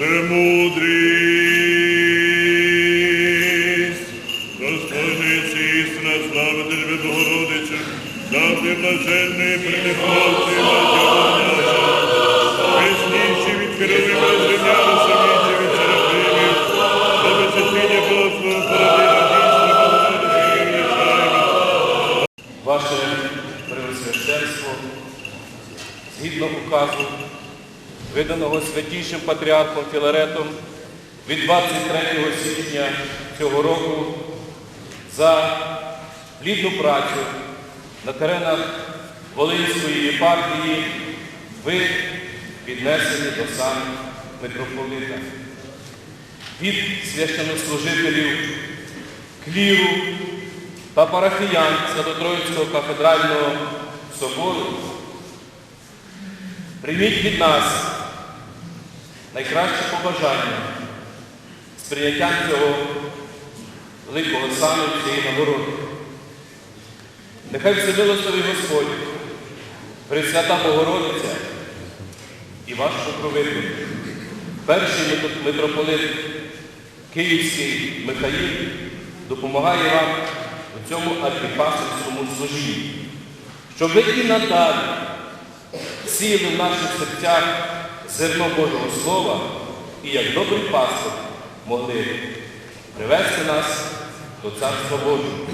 Premudri виданого святішим патріархом Філаретом від 23 січня цього року за плідну працю на теренах Волинської єпархії ви піднесені до сан митрополита. Від священнослужителів, кліру та парафіян Свято-Троїцького кафедрального собору прийміть від нас найкраще побажання з прийняттям цього великого сану цієї нагороди. Нехай всемилостивий Господь, Пресвята Богородиця і ваш покровитель, перший митрополит Київський Михаїл допомагає вам у цьому архіпастерському служінні, щоб ви і надалі сіли в наших серцях зерно Божого Слова і як добрий пастир могли привести нас до Царства Божого.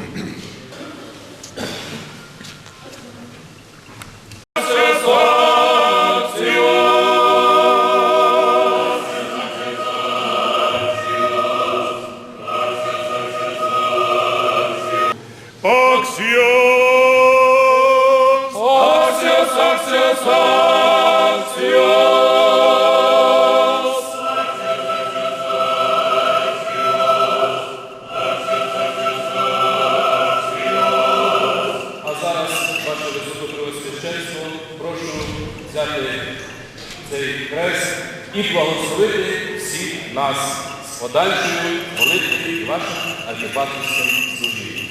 Аксіос! А нас з подальшою молитвою і вашим архіпастерським служінням.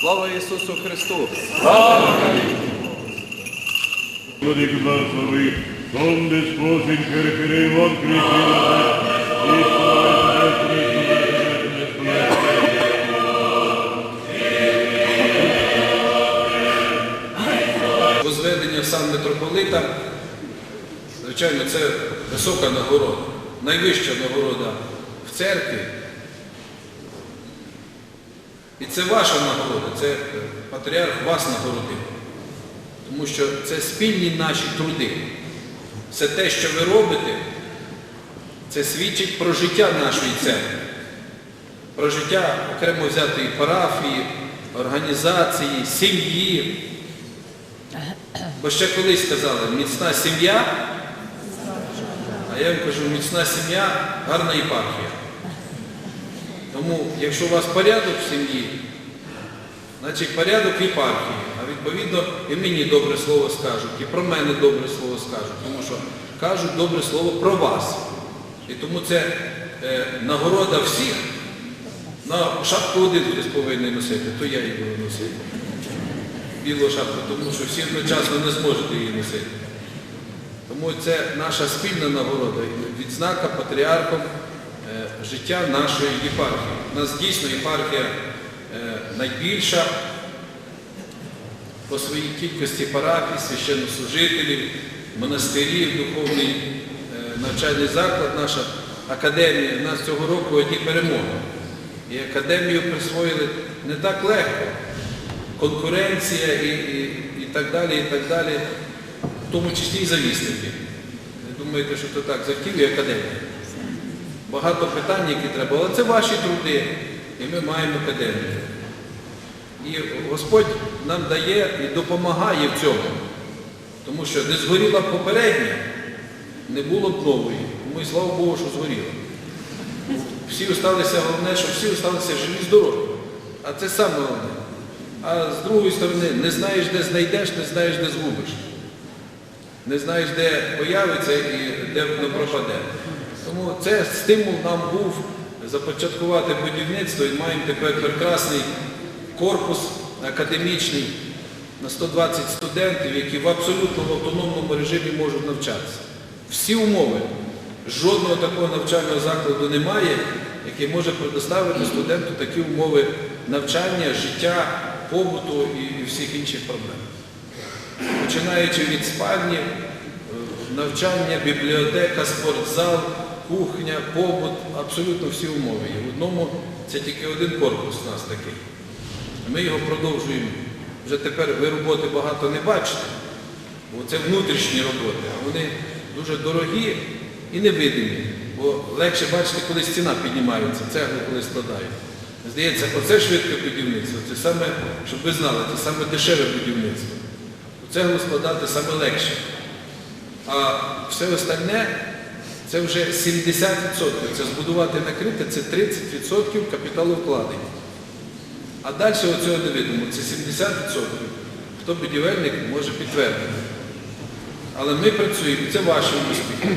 Слава Ісусу Христу! Владик благослови, donde sposin переперевод крепилась, и звичайно, це висока нагорода, найвища нагорода в церкві. І це ваша нагорода, це патріарх вас нагородив. Тому що це спільні наші труди. Все те, що ви робите, це свідчить про життя нашої церкви, про життя окремо взятої парафії, організації, сім'ї. Бо ще колись сказали, міцна сім'я, а я вам кажу, міцна сім'я, гарна єпархія. Тому, якщо у вас порядок в сім'ї, значить порядок в єпархії, а відповідно і мені добре слово скажуть, і про мене добре слово скажуть, тому що кажуть добре слово про вас. І тому це е, нагорода всіх. На шапку один хтось повинен носити, то я її буду носити білу шапку, тому що всі одночасно не зможете її носити. Тому це наша спільна нагорода, відзнака патріархом е, життя нашої єпархії. У нас дійсно єпархія е, найбільша по своїй кількості парафій, священнослужителів, монастирів, духовний е, навчальний заклад, наша академія. У нас цього року одні перемоги. І академію присвоїли не так легко конкуренція і, і, і так далі, і так далі, тому числі і завісники. Не думаєте, що то так захотів і академія. Багато питань, які треба, але це ваші труди, і ми маємо академію. І Господь нам дає і допомагає в цьому. Тому що не згоріла попередня, не було б нової. Тому слава Богу, що згоріла. Всі осталися, головне, що всі осталися живі здорові. А це саме головне. А з другої сторони, не знаєш, де знайдеш, не знаєш, де згубиш. Не знаєш, де появиться і де воно пропаде. Тому це стимул нам був започаткувати будівництво і маємо тепер прекрасний корпус академічний на 120 студентів, які в абсолютно автономному режимі можуть навчатися. Всі умови. Жодного такого навчального закладу немає, який може предоставити студенту такі умови навчання, життя, побуту і всіх інших проблем. Починаючи від спальні, е, навчання, бібліотека, спортзал, кухня, побут, абсолютно всі умови є. В одному це тільки один корпус у нас такий. Ми його продовжуємо. Вже тепер ви роботи багато не бачите, бо це внутрішні роботи, а вони дуже дорогі і невидимі. Бо легше бачити, коли стіна піднімається, цеглу коли складають. Здається, оце швидке будівництво, це саме, щоб ви знали, це саме дешеве будівництво. Цеглу складати саме легше. А все остальне це вже 70%. Це збудувати накрите, це 30% капіталу вкладень. А далі оцього не видимо, це 70%. Хто будівельник може підтвердити. Але ми працюємо, це ваші успіхи.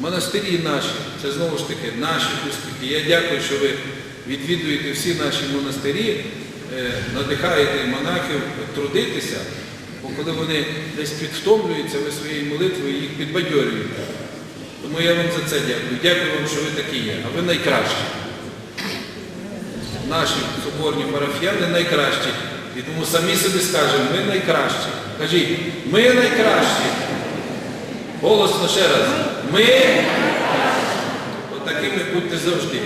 Монастирі наші, це знову ж таки наші успіхи. Я дякую, що ви відвідуєте всі наші монастирі, е, надихаєте монахів трудитися, бо коли вони десь підвтомлюються, ви своєю молитвою їх підбадьорюєте. Тому я вам за це дякую. Дякую вам, що ви такі є, а ви найкращі. Наші соборні парафіяни найкращі. І тому самі собі скажемо, ми найкращі. Кажіть, ми найкращі. Голосно ще раз. Ми отакими будьте завжди.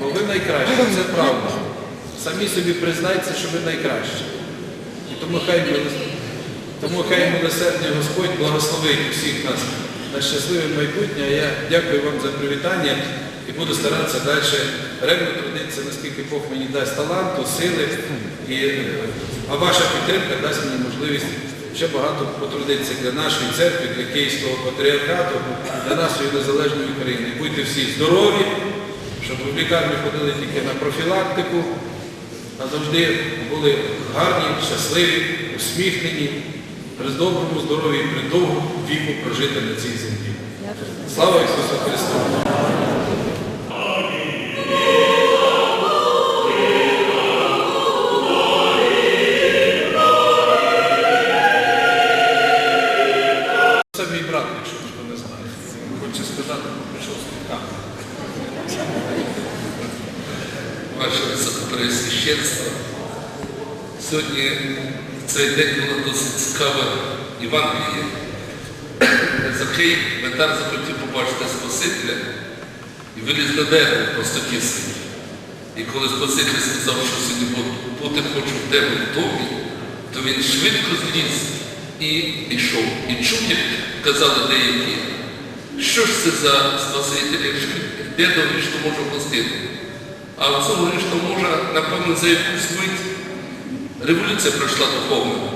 Бо ви найкращі, це правда. Самі собі признайте, що ви найкращі. І тому хай милос- тому хай милосердний Господь благословить усіх нас на щасливе майбутнє. Я дякую вам за привітання і буду старатися далі ревно трудитися, наскільки Бог мені дасть таланту, сили. І, а ваша підтримка дасть мені можливість ще багато потрудитися для нашої церкви, для Київського патріархату, для нашої незалежної України. Будьте всі здорові, щоб в лікарню ходили тільки на профілактику, а завжди були гарні, щасливі, усміхнені, при доброму здоров'ї, при довгому віку прожити на цій землі. Слава Ісусу Христу! Це мій брат, якщо ніхто не знає. Хочу сказати, прийшов з ваше високопреосвященство. Сьогодні цей день цікаве Євангеліє. Закей Метар захотів побачити Спасителя і виліз на дерево просто кисень. І коли Спаситель сказав, що сьогодні бути хочу в тебе в домі, то він швидко зліз і йшов. І чув, як казали деякі, що ж це за Спаситель, якщо де до що може простити. А в цьому грішного може, напевно, за якусь мить революція пройшла духовна.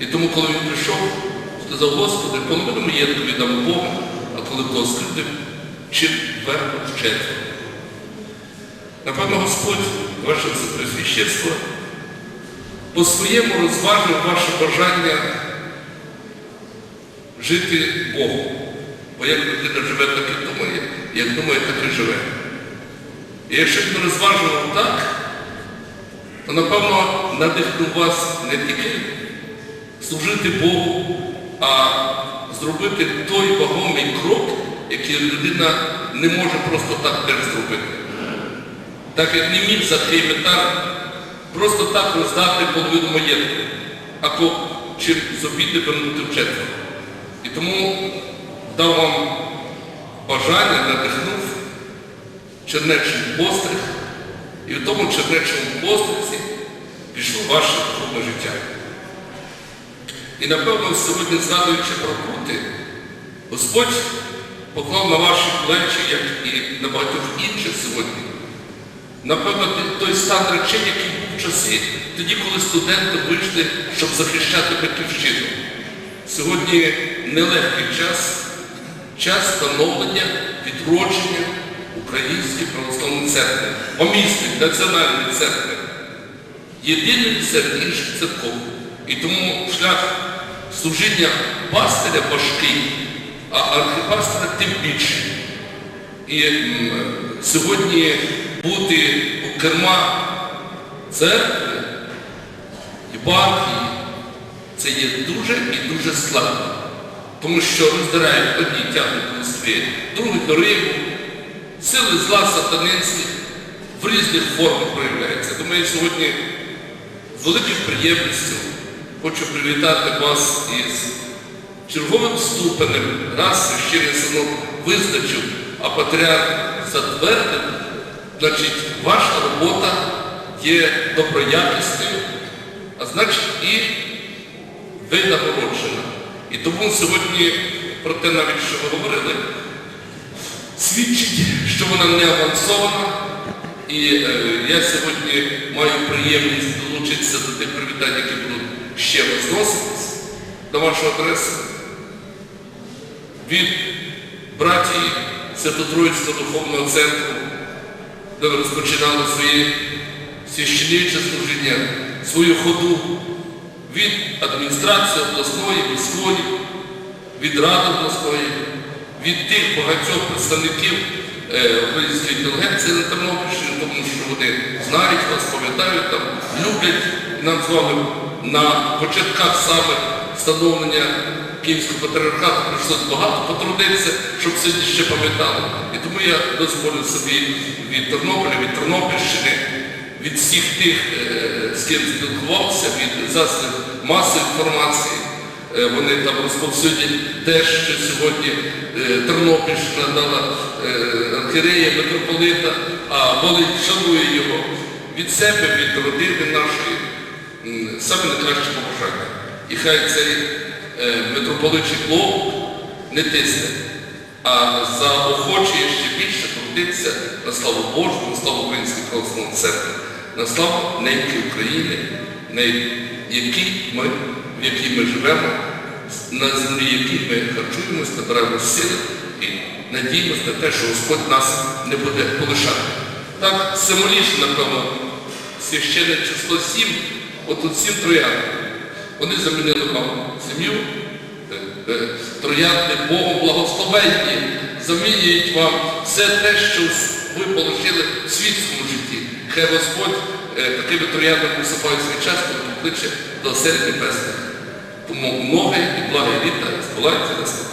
І тому, коли він прийшов, сказав, Господи, половину маєтку віддам Богу, а коли кого скрутив, чи верну. Напевно, Господь, ваше Пресвященство, по-своєму розважив ваше бажання жити Богу. Бо як людина живе, так і думає, як думає, так і живе. І якщо він розважував так, то напевно надихнув вас не тільки служити Богу, а зробити той вагомий крок, який людина не може просто так теж зробити. Так як не міг Захей Метар просто так роздати половину маєтку, а чим з обіди вернути в четверо. І тому дав вам бажання, надихнув чернечий постриг, і в тому чернечому постризі пішло ваше духовне життя. І напевно, сьогодні, згадуючи про пути, Господь поклав на ваші плечі, як і на багатьох інших сьогодні, напевно, той стан речей, який був в часи, тоді, коли студенти вийшли, щоб захищати батьківщину. Сьогодні нелегкий час, час становлення, відродження Української православної церкви, помісної, національної церкви, єдиної серед інших церков. І тому шлях служіння пастиря важкий, а архипастиря тим більше. І сьогодні бути у керма церкви в партії, це є дуже і дуже складно. Тому що роздирають одні тягнуть свої, другі до Риму, сили зла сатанинські в різних формах проявляються. Я сьогодні з великою приємністю хочу привітати вас із черговим ступенем, раз священний синод визначив, а патріарх затвердив, значить, ваша робота є доброякісною, а значить і ви нагороджена. І тому сьогодні про те навіть, що ви говорили, свідчить, що вона не авансована. І е, я сьогодні маю приємність долучитися до тих привітань, які будуть ще розноситись на вашу адресу. Від братії Свято-Троїцького духовного центру, де ви розпочинали своє священиче служіння, свою ходу від адміністрації обласної, міської, від ради обласної, від тих багатьох представників е, української інтелігенції на Тернопільщині, тому що вони знають вас, пам'ятають люблять нам з вами на початках саме становлення Київського патріархату прийшлося багато потрудитися, щоб все ще пам'ятали. І тому я дозволю собі від Тернополя, від Тернопільщини, від всіх тих, е, з ким спілкувався, від засобів масової інформації, е, вони там розповсюдять те, що сьогодні е, Тернопільщина дала архірея, митрополита, а Волинь шанує його. Від себе, від родини нашої, саме найкраще побажання. І хай цей е, митрополичий клоун не тисне, а заохочує ще більше трудитися на славу Божу, на славу Української православної церкви, на славу неньки України, на ми, в якій ми живемо, на землі, якій ми харчуємося, набираємо сили і надіємося на те, що Господь нас не буде полишати. Так символічно, напевно, священне число 7, отут сім троян. Вони замінили вам сім'ю, е, е, троянди Богом благословенні, замінюють вам все те, що ви положили в світському житті. Хай Господь е, такими трояндами посипає свій час, коли покличе до осель небесних. Тому многе і благе літа збулайте нас.